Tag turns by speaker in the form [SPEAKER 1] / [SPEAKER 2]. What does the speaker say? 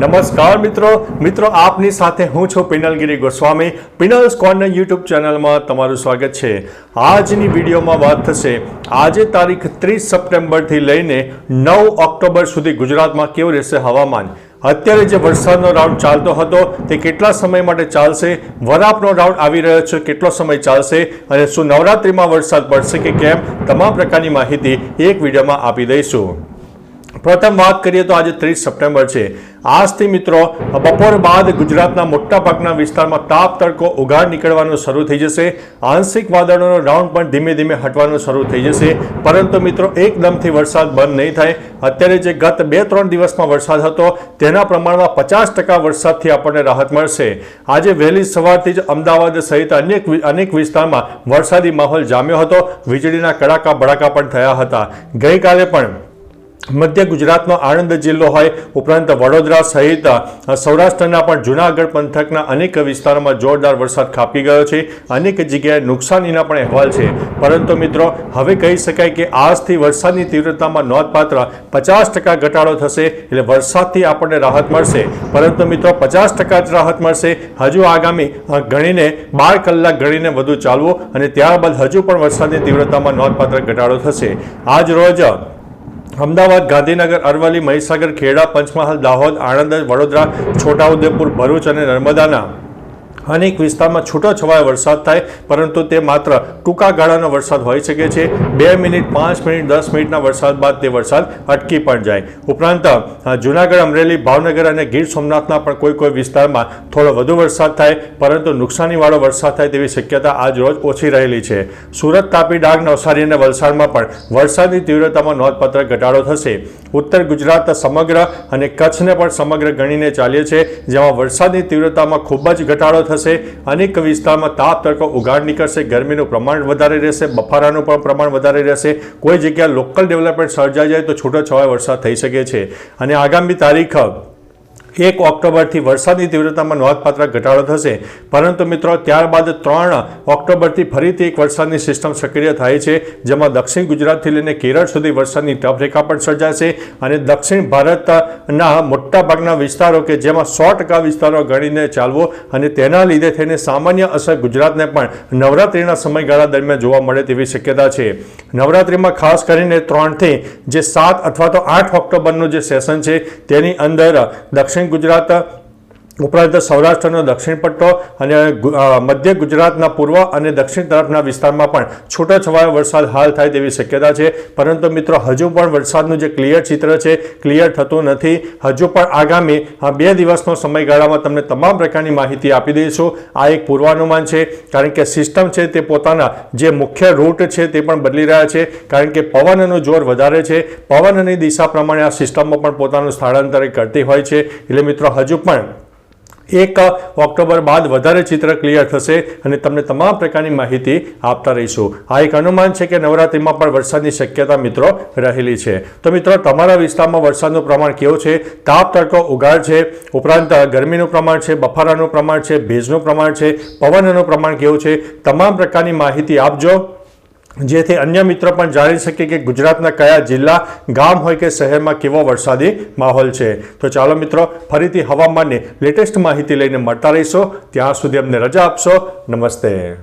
[SPEAKER 1] નમસ્કાર મિત્રો. મિત્રો, આપની સાથે હું છું પિનલગીરી ગોસ્વામી. પિનલ્સ કોર્નર યુટ્યુબ ચેનલમાં તમારું સ્વાગત છે. આજની વિડીયોમાં વાત થશે. આજે તારીખ ત્રીસ સપ્ટેમ્બરથી લઈને નવ ઓક્ટોબર સુધી ગુજરાતમાં કેવું રહેશે હવામાન? અત્યારે જે વરસાદનો રાઉન્ડ ચાલતો હતો, તે કેટલા સમય માટે ચાલશે? વરાપનો રાઉન્ડ આવી રહ્યો છે, કેટલો સમય ચાલશે? અને શું નવરાત્રિમાં વરસાદ પડશે કે કેમ? તમામ પ્રકારની માહિતી એક વિડીયોમાં આપી દઈશું. પ્રથમ વાત કરીએ તો આજે ત્રીસ સપ્ટેમ્બર છે. આજથી મિત્રો, બપોર બાદ ગુજરાતના મોટા ભાગના વિસ્તારમાં તાપ, તડકો, ઉઘાડ નીકળવાનું શરૂ થઈ જશે. આંશિક વાદળોનો રાઉન્ડ પણ ધીમે ધીમે હટવાનું શરૂ થઈ જશે. પરંતુ મિત્રો, એકદમથી વરસાદ બંધ નહીં થાય. અત્યારે જે ગત બે ત્રણ દિવસમાં વરસાદ હતો, તેના પ્રમાણમાં પચાસ ટકા વરસાદથી આપણને રાહત મળશે. આજે વહેલી સવારથી જ અમદાવાદ સહિત અનેક અનેક વિસ્તારમાં વરસાદી માહોલ જામ્યો હતો. વીજળીના કડાકા ભડાકા પણ થયા હતા. ગઈકાલે પણ મધ્ય ગુજરાતનો આણંદ જિલ્લો હોય, ઉપરાંત વડોદરા સહિત સૌરાષ્ટ્રના પણ જૂનાગઢ પંથકના અનેક વિસ્તારોમાં જોરદાર વરસાદ ખાપી ગયો છે. અનેક જગ્યાએ નુકસાનીના પણ અહેવાલ છે. પરંતુ મિત્રો, હવે કહી શકાય કે આજથી વરસાદની તીવ્રતામાં નોંધપાત્ર પચાસ ટકા ઘટાડો થશે, એટલે વરસાદથી આપણને રાહત મળશે. પરંતુ મિત્રો, પચાસ ટકા જ રાહત મળશે. હજુ આગામી ગણીને બાર કલાક ગણીને વધુ ચાલવું અને ત્યારબાદ હજુ પણ વરસાદની તીવ્રતામાં નોંધપાત્ર ઘટાડો થશે. આજ રોજ અમદાવાદ ગાંધીનગર અરવલ્લી મહીસાગર ખેડા પંચમહાલ દાહોદ આણંદ વડોદરા છોટાઉદેપુર ભરૂચ અને નર્મદાના અનેક વિસ્તારમાં છૂટો છવાયો વરસાદ થાય, પરંતુ તે માત્ર ટૂંકા ગાળાનો વરસાદ હોઈ શકે છે. બે મિનિટ પાંચ મિનિટ દસ મિનિટના વરસાદ બાદ તે વરસાદ અટકી પણ જાય. ઉપરાંત જૂનાગઢ, અમરેલી, ભાવનગર અને ગીર સોમનાથના પણ કોઈ કોઈ વિસ્તારમાં થોડો વધુ વરસાદ થાય, પરંતુ નુકસાનીવાળો વરસાદ થાય તેવી શક્યતા આજ રોજ ઓછી રહેલી છે. સુરત તાપી ડાંગ નવસારી અને વલસાડમાં પણ વરસાદની તીવ્રતામાં નોંધપાત્ર ઘટાડો થશે. ઉત્તર ગુજરાત સમગ્ર અને કચ્છને પણ સમગ્ર ગણીને ચાલીએ છે જેમાં વરસાદની તીવ્રતામાં ખૂબ જ ઘટાડો થશે. અનેક વિસ્તારમાં તાપ તડકો ઉઘાડ નીકળશે, ગરમીનું પ્રમાણ વધારે રહેશે, બફારાનું પણ પ્રમાણ વધારે રહેશે. કોઈ જગ્યાએ લોકલ ડેવલપમેન્ટ સર્જાઈ જાય તો છૂટો છવાયો વરસાદ થઈ શકે છે. અને આગામી તારીખ એક ઓક્ટોબરથી વરસાદની તીવ્રતામાં નોંધપાત્ર ઘટાડો થશે. પરંતુ મિત્રો, ત્યારબાદ ત્રણ ઓક્ટોબરથી ફરીથી એક વરસાદની સિસ્ટમ સક્રિય થાય છે, જેમાં દક્ષિણ ગુજરાતથી લઈને કેરળ સુધી વરસાદની ટફરેખા પણ સર્જાશે અને દક્ષિણ ભારતના મોટાભાગના વિસ્તારો કે જેમાં સો ટકા વિસ્તારો ગણીને ચાલવો અને તેના લીધે થઈને સામાન્ય અસર ગુજરાતને પણ નવરાત્રિના સમયગાળા દરમિયાન જોવા મળે તેવી શક્યતા છે. નવરાત્રિમાં ખાસ કરીને ત્રણથી જે સાત અથવા તો આઠ ઓક્ટોબરનું જે સેશન છે, તેની અંદર દક્ષિણ ગુજરાત ઉપરાંત સૌરાષ્ટ્રનો દક્ષિણ પટ્ટો અને મધ્ય ગુજરાતના પૂર્વ અને દક્ષિણ તરફના વિસ્તારમાં પણ છૂટોછવાયો વરસાદ હાલ થાય તેવી શક્યતા છે. પરંતુ મિત્રો, હજુ પણ વરસાદનું જે ક્લિયર ચિત્ર છે ક્લિયર થતું નથી. હજુ પણ આગામી બે દિવસનો સમયગાળામાં તમને તમામ પ્રકારની માહિતી આપી દઈશું. આ એક પૂર્વાનુમાન છે, કારણ કે સિસ્ટમ છે તે પોતાના જે મુખ્ય રૂટ છે તે પણ બદલી રહ્યા છે. કારણ કે પવનનું જોર વધારે છે. પવનની દિશા પ્રમાણે આ સિસ્ટમો પણ પોતાનું સ્થળાંતર કરતી હોય છે. એટલે મિત્રો, હજુ પણ એક ઓક્ટોબર બાદ વધારે ચિત્ર ક્લિયર થશે અને તમને તમામ પ્રકારની માહિતી આપતા રહીશું. આ એક અનુમાન છે કે નવરાત્રિમાં પણ વરસાદની શક્યતા મિત્રો રહેલી છે. તો મિત્રો, તમારા વિસ્તારમાં વરસાદનું પ્રમાણ કેવું છે? તાપ, તડકો, ઉગાડ છે? ઉપરાંત ગરમીનું પ્રમાણ છે? બફારાનું પ્રમાણ છે? ભેજનું પ્રમાણ છે? પવનનું પ્રમાણ કેવું છે? તમામ પ્રકારની માહિતી આપજો. જેથી અન્ય મિત્રો પણ જાણી શકે કે ગુજરાતના કયા જિલ્લા ગામ હોય કે શહેરમાં કેવો વરસાદી માહોલ છે. તો ચાલો મિત્રો, ફરીથી હવામાનની લેટેસ્ટ માહિતી લઈને મળતા રહીશો. ત્યાં સુધી અમને રજા આપશો. નમસ્તે.